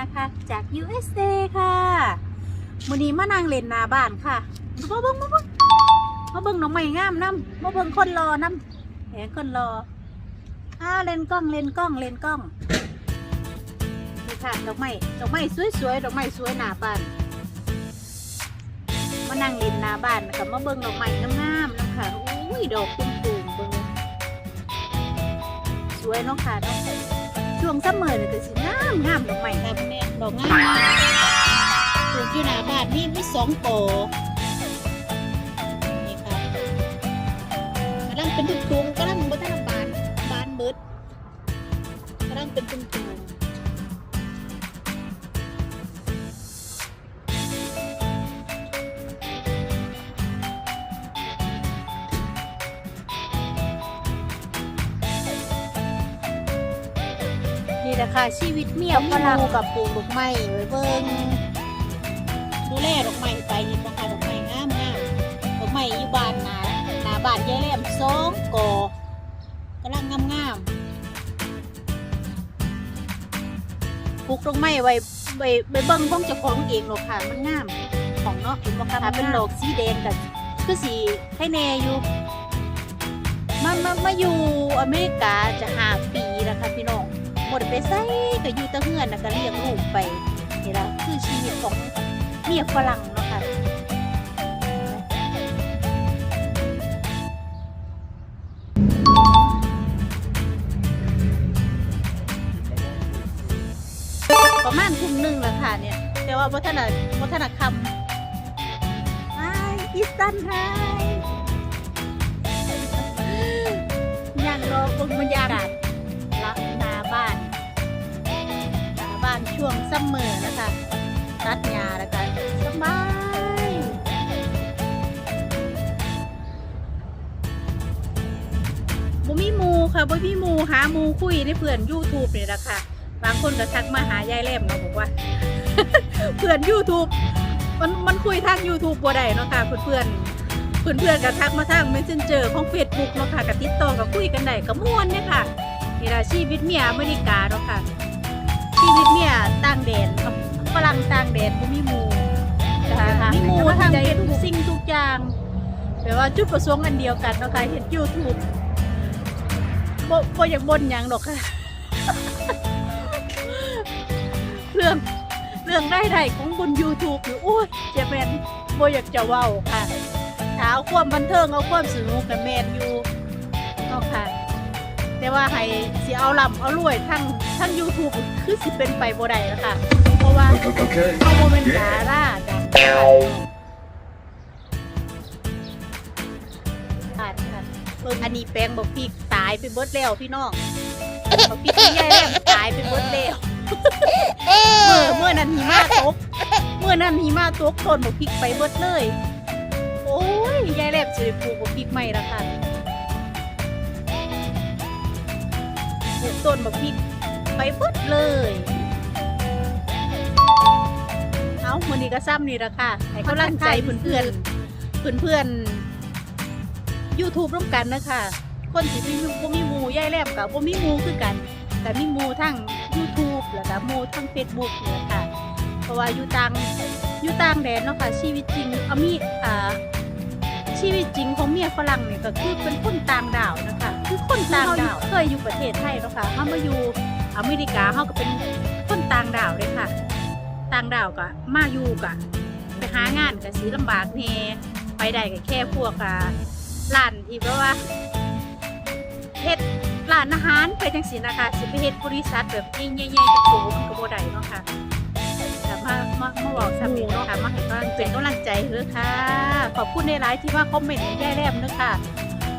นะคะจาก USA ค่ะมื้อนี้มานางเล่นนาบ้านค่ะมาเบิ้งมาเบิ้งมาเบิ้งน้องใหม่งามน้ำมาเบิ้งคนรอน้ำแหงคนรออ้าเล่นกล้องเล่นกล้องเล่นกล้องนี่ค่ะดอกไม้ดอกไม้สวยๆดอกไม้สวยหนาบ้าน มานั่งเล่นนาบ้านกับมาเบิ้งดอกไม้งามๆนำค่ะอุ้ยดอกปุ่มๆเบิ้งสวยเนาะค่ะน้องช่วงซัมเมอร์นี่ก็สิงามงามดอกไม้ครับแม่ดอกงามมากปลูกอยู่หน้าบ้านนี่มีสองโปนี่ค่ะกำลังเป็นตุ้งๆกำลังบ่ทันบานบานเบิดกำลังเป็นตุ้งๆ นี่แหละค่ะชีวิตเมียเอาฝฝรั่รั่งงกับปลูกดอกไม้ไว้เบิ่งดูแลดอกไม้ไปเห็นบ่คะดอกไม้งามงามดอกไม้อยู่บ้านนาหน้าบ้านยายแหลมสองกอกำลังงามงามๆปลูกดอกไม้ไว้ไว้ไว้เบิ่งของเจ้าของเองหรอกค่ะมันงามของเนาะเห็นบ่คะถ้าเป็นโลกสีแดงก็คือสีให้แน่อยู่มามามาอยู่อเมริกาจะห้าปีแล้วค่ะพี่น้อง หมดไปไสก็อยู่แต่เฮือนน่ะก็เลี้ยงลูกไปนี่ล่ะคือชีวิตของเมียฝรั่งเนาะค่ะประมาณทุ่มหนึ่งแล้วค่ะเนี่ยแต่ว่าวัฒนวัฒนคำไฮอีสตันไฮย่างรอบนบรรยากาศ ช่วงซัมเมอร์นะคะ ตัดหญ้าแล้วกันสบายบ่มีหมูค่ะบ่มีหมูหามูคุยในเพื่อน YouTube นี่แหละค่ะ บางคนก็ทักมาหายายแหลมเนาะบอกว่า เพื่อน YouTube มันมันคุยทาง YouTube บ่ได้เนาะค่ะเพื่อนเพื่อนเพื่อนเพื่อนก็ทักมาทาง Messenger ของ Facebook เนาะค่ะก็ติดต่อก็คุยกันได้ก็ม่วนเนี่ยค่ะนี่ละชีวิตเมียอเมริกาเนาะค่ะ ชีวิตเมียต่างแดนกับฝรั่งต่างแดนบ่มีหมู่ค่ะมีหมู่ทางเฮ็ดทุกสิ่งทุกอย่างแต่ว่าจุดประสงค์อันเดียวกันเนาะค่ะเฮ็ด YouTube บ่บ่อยากบ่นหยังดอกค่ะ เรื่องเรื่องได้ไดของบน YouTube อยู่โอ้ยเจแมนโบอยากจะเว้าค่ะถ้าเอาความบันเทิงเอาความสนุกกับแมนอยู่เนาะค่ะ แต่ว่าให้สิเอาลำเอารวยทั้งทั้ง YouTube คือสิเป็นไปบ่ได้แล้วค่ะ เพราะว่าเขาโมเป็นดาราดังค่ะค่ะเบิ่งอันนี้แปลงบอกพี่ตายไปเบิดแล้วพี่น้องบอกพี่ที่ยายแรมตายไปเบิดแล้วเมื่อเมื่อนั้นหิมะตก เมื่อนั้นหิมะตกต้นบอกพริกไปเบิดเลย โอ้ยยายแลบจะได้ปลูกบอกพริกใหม่ละค่ะ ปลูต้นบอกพริกไปเบิดเลย เอามือนี้ก็ซ้ำนี่ละค่ะ ให้กำลังใจเพื่อนเพื่อนเพื่อนเพื่อนยูทูบร่วมกันนะคะคนที่มีบ่มีมูยายแลบกับบ่มีมูคือกันแต่มีมูทั้ง YouTube แล้วก็มูทั้ง Facebook นี่แหละค่ะ เพราะว่าอยู่ต่างอยู่ต่างแดนเนาะค่ะชีวิตจริงเอามีอ่า ชีวิตจริงของเมียฝรั่งนี่ก็คือเป็นคนต่างดาวนะคะ คือคนต่างดาวเคยอยู่ประเทศไทยนะคะเขามาอยู่อเมริกาเขาก็เป็นคนต่างดาวเลยค่ะ ต่างดาวก็มาอยู่ก็ไปหางานก็สีลำบากแน่ไปได้ก็แค่พวกร้านที่แบบว่าเฮ็ดร้านอาหารไปจังสีนะคะสิไปเฮ็ดบริษัทแบบใหญ่ๆกับโตมันก็บ่ได้เนาะค่ะ มามามาบอกสามีเนาะค่ะมาให้กำลังเป็นกำลังใจเด้อค่ะ ขอบคุณในไลน์ที่ว่าคอมเมนต์ให้แย่แรมเด้อค่ะ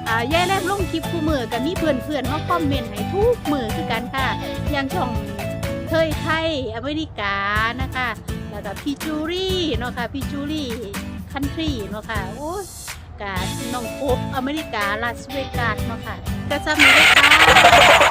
อ่าแย่แรมลงคลิปคู่มือกับมีเพื่อนๆมาคอมเมนต์ให้ทุกมือคือกันค่ะอย่างช่องเคยไทยอเมริกานะคะแล้วก็พี่จูรี่เนาะค่ะพี่จูรี่คันทรีเนาะค่ะโอ้ยกาน้องโอบอเมริกาลาสเวกัสเนาะค่ะก็จะมีด้วยค่ะ